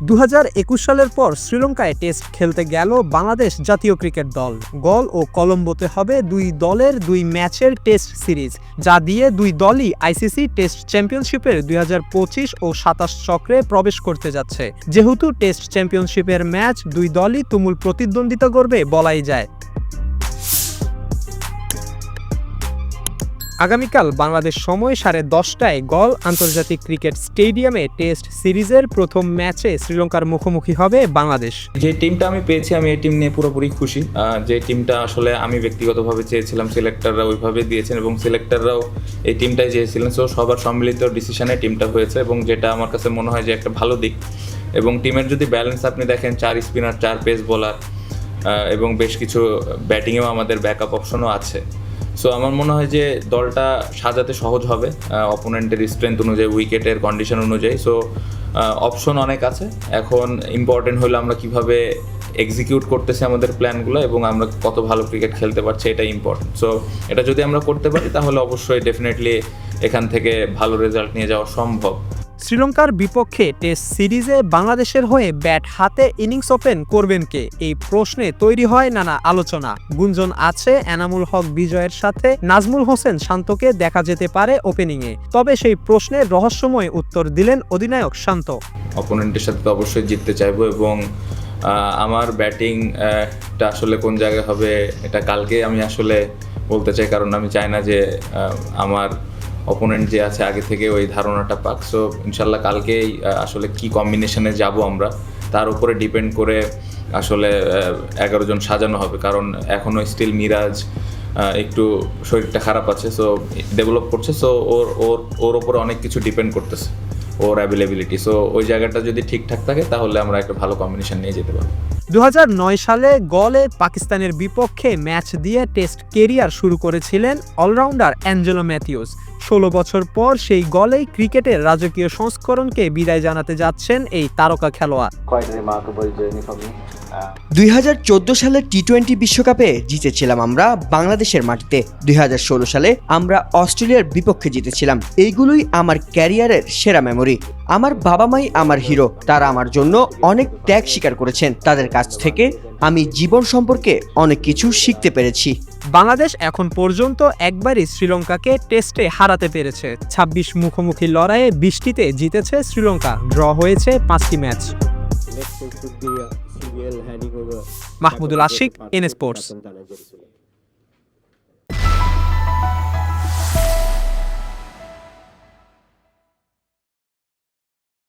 দু হাজার একুশ সালের পর শ্রীলঙ্কায় টেস্ট খেলতে গেল বাংলাদেশ জাতীয় ক্রিকেট দল। গল ও কলম্বোতে হবে দুই দলের দুই ম্যাচের টেস্ট সিরিজ, যা দিয়ে দুই দলই আইসিসি টেস্ট চ্যাম্পিয়নশিপের দুই হাজার পঁচিশ ও সাতাশ চক্রে প্রবেশ করতে যাচ্ছে। যেহেতু টেস্ট চ্যাম্পিয়নশিপের ম্যাচ, দুই দলই তুমুল প্রতিদ্বন্দ্বিতা করবে বলাই যায়। আগামীকাল বাংলাদেশ সময় সাড়ে দশটায় গল আন্তর্জাতিক ক্রিকেট স্টেডিয়ামে টেস্ট সিরিজের প্রথম ম্যাচে শ্রীলঙ্কার মুখোমুখি হবে বাংলাদেশ। যে টিমটা আমি পেয়েছি, আমি এই টিম নিয়ে পুরোপুরি খুশি। যে টিমটা আসলে আমি ব্যক্তিগতভাবে চেয়েছিলাম, সিলেক্টররা ওইভাবে দিয়েছেন এবং সিলেক্টররাও এই টিমটাই চেয়েছিলেন। সো সবার সম্মিলিত ডিসিশনে টিমটা হয়েছে এবং যেটা আমার কাছে মনে হয় যে একটা ভালো দিক। এবং টিমের যদি ব্যালেন্স আপনি দেখেন, চার স্পিনার চার পেস বোলার এবং বেশ কিছু ব্যাটিংয়েও আমাদের ব্যাকআপ অপশনও আছে। সো আমার মনে হয় যে দলটা সাজাতে সহজ হবে অপোনেন্টের স্ট্রেংথ অনুযায়ী উইকেটের কন্ডিশন অনুযায়ী। সো অপশন অনেক আছে। এখন ইম্পর্টেন্ট হলো আমরা কীভাবে এক্সিকিউট করতেছি আমাদের প্ল্যানগুলো এবং আমরা কত ভালো ক্রিকেট খেলতে পারছি এটা ইম্পর্টেন্ট সো এটা যদি আমরা করতে পারি, তাহলে অবশ্যই ডেফিনেটলি এখান থেকে ভালো রেজাল্ট নিয়ে যাওয়া সম্ভব। শ্রীলঙ্কার বিপক্ষে টেস্ট সিরিজে বাংলাদেশের হয়ে ব্যাট হাতে ইনিংস ওপেন করবেন কে? এই প্রশ্নে তৈরি হয় নানা আলোচনা। গুঞ্জন আছে এনামুল হক বিজয়ের সাথে নাজমুল হোসেন শান্তকে দেখা যেতে পারে ওপেনিংয়ে। তবে সেই প্রশ্নের রহস্যময় উত্তর দিলেন অধিনায়ক শান্ত। অপোনেন্টের সাথে তো অবশ্যই জিততে চাইব এবং আমার ব্যাটিংটা আসলে কোন জায়গায় হবে, এটা কালকে আমি আসলে বলতে চাই। কারণ আমি চাই না যে আমার অপোনেন্ট যে আছে আগে থেকে ওই ধারণাটা পাক। সো ইনশাল্লাহ কালকেই আসলে কি কম্বিনেশনে যাব আমরা, তার উপরে ডিপেন্ড করে আসলে এগারো জন সাজানো হবে। কারণ এখনও স্টিল মিরাজ একটু শরীরটা খারাপ আছে সো ডেভেলপ করছে। সো ওর ওর ওর ওপরে অনেক কিছু ডিপেন্ড করতেছে, ওর অ্যাভেলেবিলিটি সো ওই জায়গাটা যদি ঠিকঠাক থাকে, তাহলে আমরা একটা ভালো কম্বিনেশন নিয়ে যেতে পারব। দু হাজার নয় সালে গলে পাকিস্তানের বিপক্ষে ম্যাচ দিয়ে টেস্ট কেরিয়ার শুরু করেছিলেন অলরাউন্ডার অ্যাঞ্জেলো ম্যাথিউস। ষোলো বছর পর সেই গলেই ক্রিকেটের রাজকীয় সংস্করণকে বিদায় জানাতে যাচ্ছেন এই তারকা খেলোয়াড়। দুই সালের টি টোয়েন্টি বিশ্বকাপে জিতেছিলাম আমরা বাংলাদেশের মাটিতে। দুই হাজার ষোলো সালে আমরা অস্ট্রেলিয়ার বিপক্ষে জিতেছিলাম। এইগুলোই আমার ক্যারিয়ারের সেরা মেমোরি। আমার বাবা মাই আমার হিরো। তারা আমার জন্য অনেক ত্যাগ স্বীকার করেছেন। তাদের কাছ থেকে আমি জীবন সম্পর্কে অনেক কিছু শিখতে পেরেছি। বাংলাদেশ এখন পর্যন্ত একবারই শ্রীলঙ্কাকে টেস্টে হারাতে পেরেছে। ২৬ মুখোমুখি লড়াইয়ে বৃষ্টিতে জিতেছে শ্রীলঙ্কা। ড্র হয়েছে পাঁচটি match. Uh. Mahmudul Ashik N sports.